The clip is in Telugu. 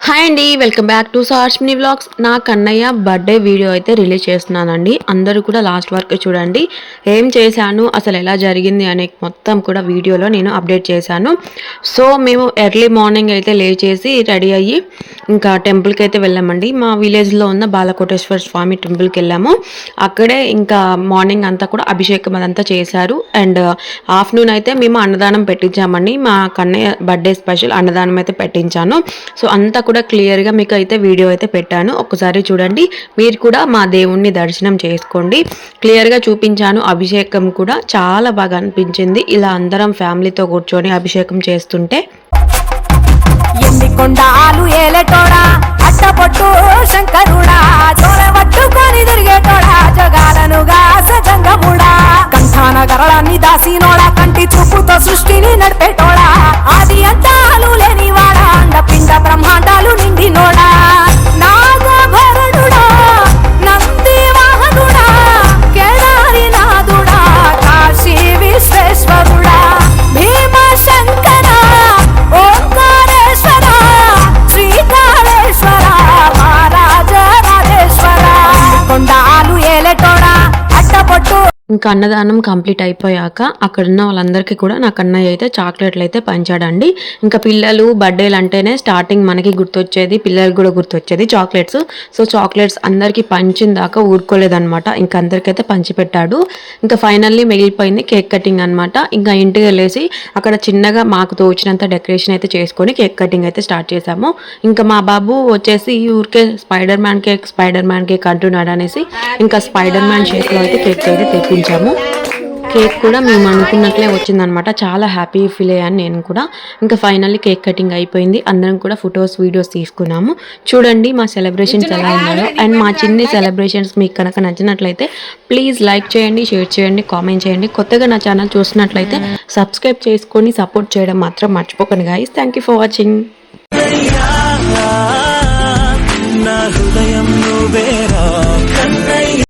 హాయ్ అండి welcome back to Sharshmini vlogs. నా కన్నయ్య బర్త్డే వీడియో అయితే రిలీజ్ చేస్తున్నానండి. అందరూ కూడా లాస్ట్ వరకు చూడండి. ఏం చేశాను అసలు ఎలా జరిగింది అనే మొత్తం కూడా వీడియోలో నేను అప్డేట్ చేశాను. సో మేము ఎర్లీ మార్నింగ్ అయితే లేచేసి రెడీ అయ్యి ఇంకా టెంపుల్కి అయితే వెళ్ళామండి. మా విలేజ్లో ఉన్న బాలకోటేశ్వర స్వామి టెంపుల్కి వెళ్ళాము. అక్కడే ఇంకా మార్నింగ్ అంతా కూడా అభిషేకం అదంతా చేశారు. అండ్ ఆఫ్టర్నూన్ uh, అయితే మేము అన్నదానం పెట్టించామండి. మా కన్నయ్య బర్త్డే స్పెషల్ అన్నదానం అయితే పెట్టించాను. సో అంతా కూడా క్లియర్గా మీకు అయితే వీడియో అయితే పెట్టాను. ఒకసారి చూడండి. మీరు కూడా మా దేవుణ్ణి దర్శనం చేసుకోండి. క్లియర్గా చూపించాను. అభిషేకం కూడా చాలా బాగా అనిపించింది. ఇలా అందరం ఫ్యామిలీతో కూర్చొని అభిషేకం చేస్తుంటే కంఠాన గరళాన్ని దాసినోడా కంటి చూపుతో సృష్టిని నడిపేటోళ ఇంకా అన్నదానం కంప్లీట్ అయిపోయాక అక్కడున్న వాళ్ళందరికీ కూడా నాకు అన్నయ్య అయితే చాక్లెట్లు అయితే పంచాడండి. ఇంకా పిల్లలు బర్త్డేలు అంటేనే స్టార్టింగ్ మనకి గుర్తొచ్చేది పిల్లలకు కూడా గుర్తొచ్చేది చాక్లెట్స్. సో చాక్లెట్స్ అందరికీ పంచిన దాకా ఊరుకోలేదన్నమాట. ఇంకా అందరికైతే పంచిపెట్టాడు. ఇంకా ఫైనల్లీ మిగిలిపోయింది కేక్ కటింగ్ అనమాట ఇంకా ఇంటికి వెళ్ళేసి అక్కడ చిన్నగా మాకు తోచినంత డెకరేషన్ అయితే చేసుకొని కేక్ కటింగ్ అయితే స్టార్ట్ చేసాము ఇంకా మా బాబు వచ్చేసి ఊరికే spider man cake spider man cake అంటున్నాడు అనేసి ఇంకా స్పైడర్ మ్యాన్ షేప్లో అయితే కేక్ అయితే తెప్పించాము కేక్ కూడా మేము అనుకున్నట్లే వచ్చిందనమాట. చాలా హ్యాపీ ఫీల్ అయ్యాను నేను కూడా. ఇంకా ఫైనల్లీ కేక్ కటింగ్ అయిపోయింది. అందరం కూడా ఫొటోస్ వీడియోస్ తీసుకున్నాము. చూడండి మా సెలబ్రేషన్స్ ఎలా ఉన్నాయో. అండ్ మా చిన్ని సెలబ్రేషన్స్ మీకు కనుక నచ్చినట్లయితే ప్లీజ్ లైక్ చేయండి షేర్ చేయండి కామెంట్ చేయండి. కొత్తగా నా ఛానల్ చూసినట్లయితే సబ్స్క్రైబ్ చేసుకొని సపోర్ట్ చేయడం మాత్రం మర్చిపోకండి guys thank you for watching